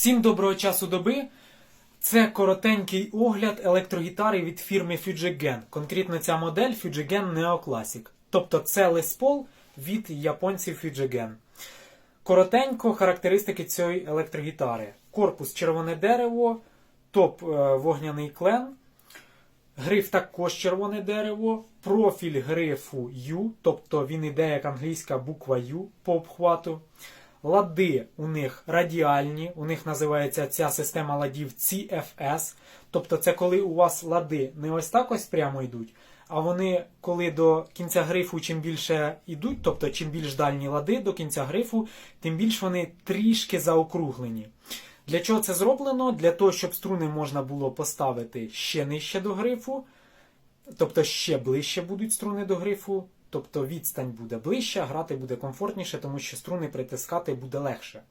Всім доброго часу доби. Це коротенький огляд електрогітари від фірми Fujigen. Конкретно ця модель Fujigen Neo Classic. Тобто це Les Paul від японців Fujigen. Коротенько характеристики цієї електрогітари. Корпус червоне дерево, топ е, вогняний клен, Гриф також червоне дерево, профіль грифу U, тобто він іде як англійська буква U по обхвату. Лади у них радіальні, у них називається ця система ладів CFS. Тобто це коли у вас лади не ось так ось прямо йдуть, а вони, коли до кінця грифу чим більше йдуть, тобто чим більш дальні лади до кінця грифу, тим більш вони трішки заокруглені. Для чого це зроблено? Для того, щоб струни можна було поставити ще нижче до грифу, тобто ще ближче будуть струни до грифу, тобто відстань буде ближча, грати буде комфортніше, тому що струни притискати буде легше.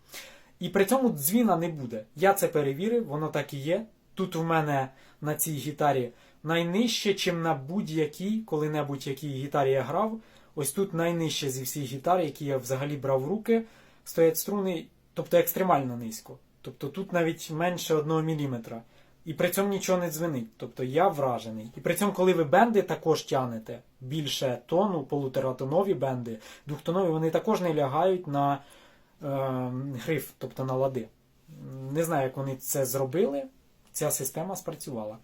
І при цьому дзвіна не буде. Я це перевірив, воно так і є. Тут у мене на цій гітарі найнижче, чим на будь-якій, коли-небудь якій гітарі я грав. Ось тут найнижче зі всіх гітар, які я взагалі брав в руки, стоять струни, тобто екстремально низько. Тобто тут навіть менше 1 мм. І при цьому нічого не дзвенить. Тобто я вражений. І при цьому, коли ви бенди також тянете більше тону, полуторатонові бенди, двохтонові, вони також не лягають на е, гриф, тобто на лади. Не знаю, як вони це зробили. Ця система спрацювала.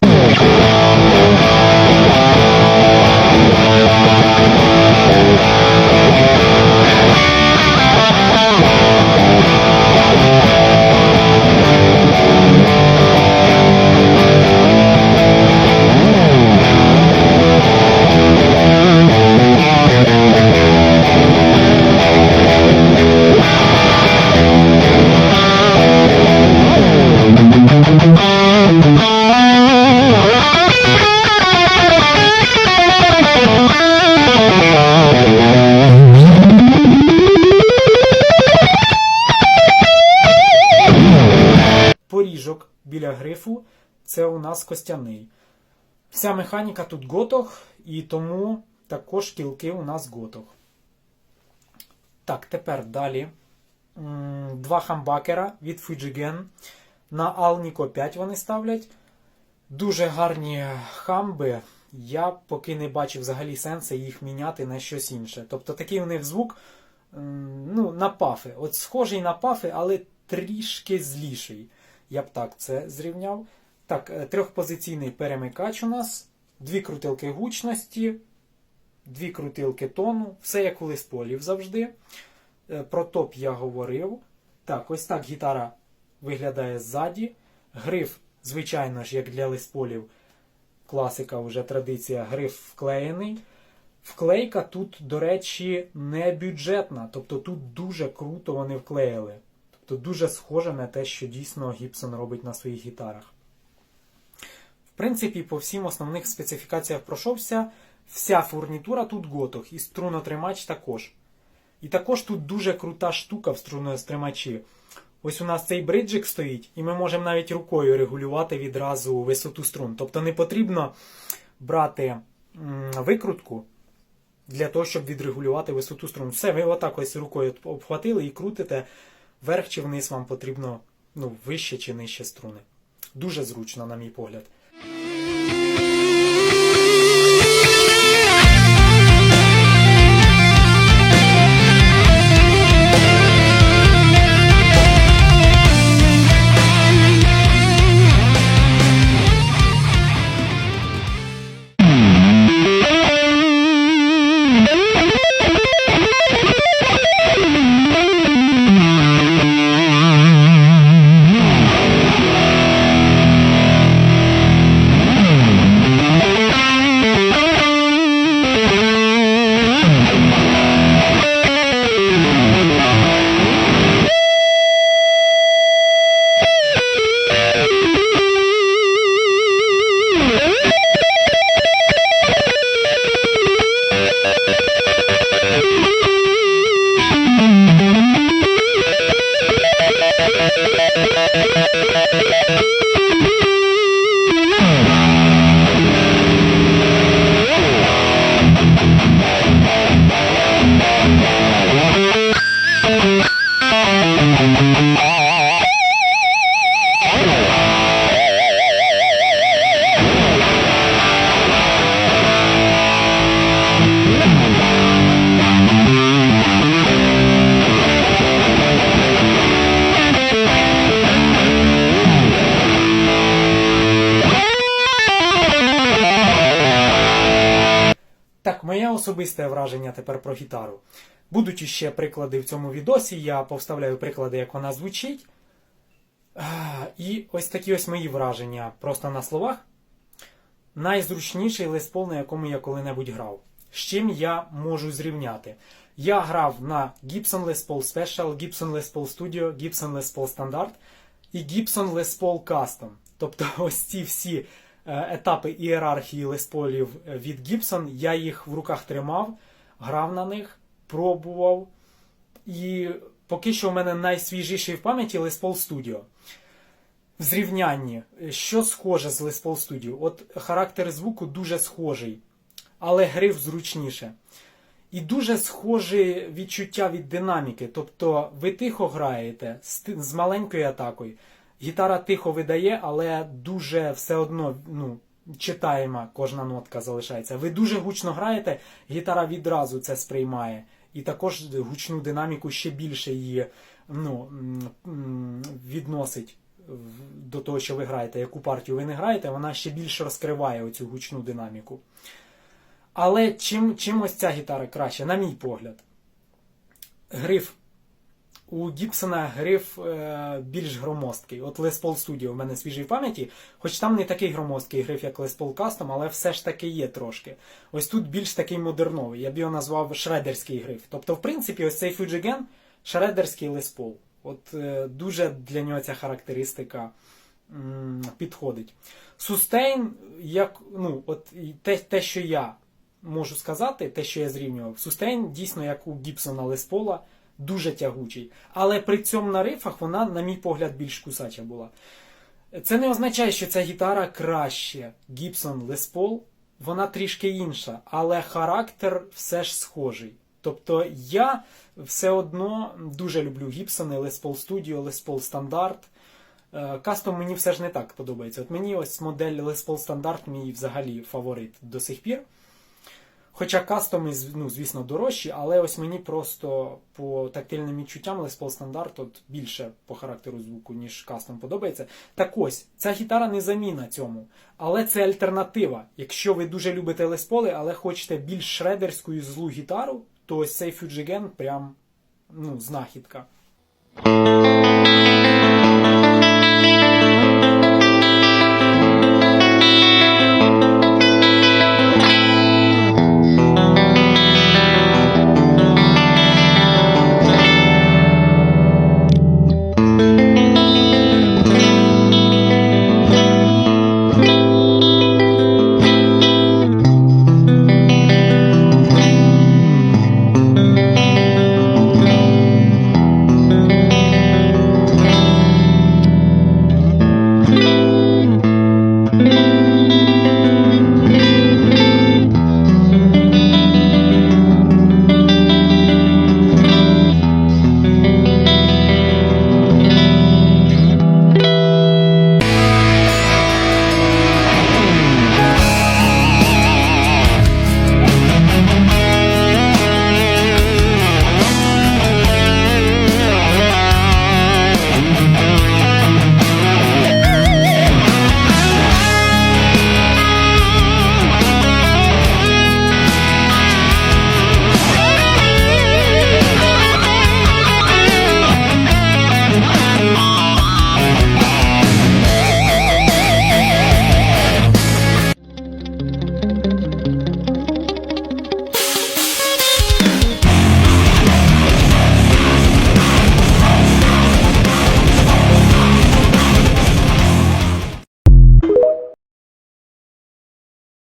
Це у нас костяний. Вся механіка тут готох, і тому також кілки у нас готох. Так, тепер далі. Два хамбакера від Fujigen. На Alnico 5 вони ставлять. Дуже гарні хамби. Я поки не бачив взагалі сенсу їх міняти на щось інше. Тобто такий у них звук ну, на пафи. От схожий на пафи, але трішки зліший. Я б так це зрівняв. Так, е, трьохпозиційний перемикач у нас, дві крутилки гучності, дві крутилки тону, все як у лисполів завжди. Е, Про топ я говорив. Так, ось так гітара виглядає ззаді. Гриф, звичайно ж, як для лисполів, класика, вже традиція, гриф вклеєний. Вклейка тут, до речі, не бюджетна. Тобто тут дуже круто вони вклеїли. Тобто дуже схоже на те, що дійсно Гібсон робить на своїх гітарах. Принципі, по всім основних специфікаціях пройшовся. Вся фурнітура тут готов, і струнотримач також. І також тут дуже крута штука в струнотримачі. Ось у нас цей бриджик стоїть, і ми можемо навіть рукою регулювати відразу висоту струн. Тобто не потрібно брати викрутку для того, щоб відрегулювати висоту струн. Все, ви отак ось рукою обхватили і крутите вверх чи вниз вам потрібно ну, вище чи нижче струни. Дуже зручно, на мій погляд. Особисте враження тепер про гітару. Будуть іще приклади в цьому відосі, я повставляю приклади, як вона звучить. І ось такі ось мої враження просто на словах. Найзручніший Paul, на якому я коли-небудь грав. З чим я можу зрівняти? Я грав на Gibson Les Paul Special, Gibson Les Paul Studio, Gibson Les Paul Standard і Gibson Les Paul Custom. Тобто ось ці всі е, етапи ієрархії Les Paul'ів від Gibson, я їх в руках тримав, грав на них, пробував. І поки що у мене найсвіжіший в пам'яті Paul Studio. В зрівнянні, що схоже з Paul Studio? От характер звуку дуже схожий, але гриф зручніше. І дуже схоже відчуття від динаміки. Тобто ви тихо граєте з маленькою атакою. Гітара тихо видає, але дуже все одно ну, читаєма кожна нотка залишається. Ви дуже гучно граєте, гітара відразу це сприймає. І також гучну динаміку ще більше її ну, відносить до того, що ви граєте. Яку партію ви не граєте, вона ще більше розкриває оцю гучну динаміку. Але чим, чим ось ця гітара краще, на мій погляд. Гриф. У Гібсона гриф е, більш громоздкий. От Les Paul Studio в мене свіжий в пам'яті, хоч там не такий громоздкий гриф, як Les Paul Custom, але все ж таки є трошки. Ось тут більш такий модерновий. Я б його назвав шредерський гриф. Тобто, в принципі, ось цей Fujigen шредерський Les Paul. От е, дуже для нього ця характеристика м, підходить. Сустейн, як, ну, от те, те, що я можу сказати, те, що я зрівнював, Сустейн дійсно, як у Гібсона Леспола, дуже тягучий. Але при цьому на рифах вона, на мій погляд, більш кусача була. Це не означає, що ця гітара краще. Гібсон Les Paul, вона трішки інша, але характер все ж схожий. Тобто я все одно дуже люблю Гібсони, Les Paul Studio, Les Paul Standard. Е, Кастом мені все ж не так подобається. От мені ось модель Les Paul Standard мій взагалі фаворит до сих пір. Хоча кастоми, ну, звісно, дорожчі, але ось мені просто по тактильним відчуттям Les Paul Standard от більше по характеру звуку, ніж кастом подобається. Так ось, ця гітара не заміна цьому, але це альтернатива. Якщо ви дуже любите Paul, але хочете більш шредерську і злу гітару, то ось цей Fujigen прям ну, знахідка.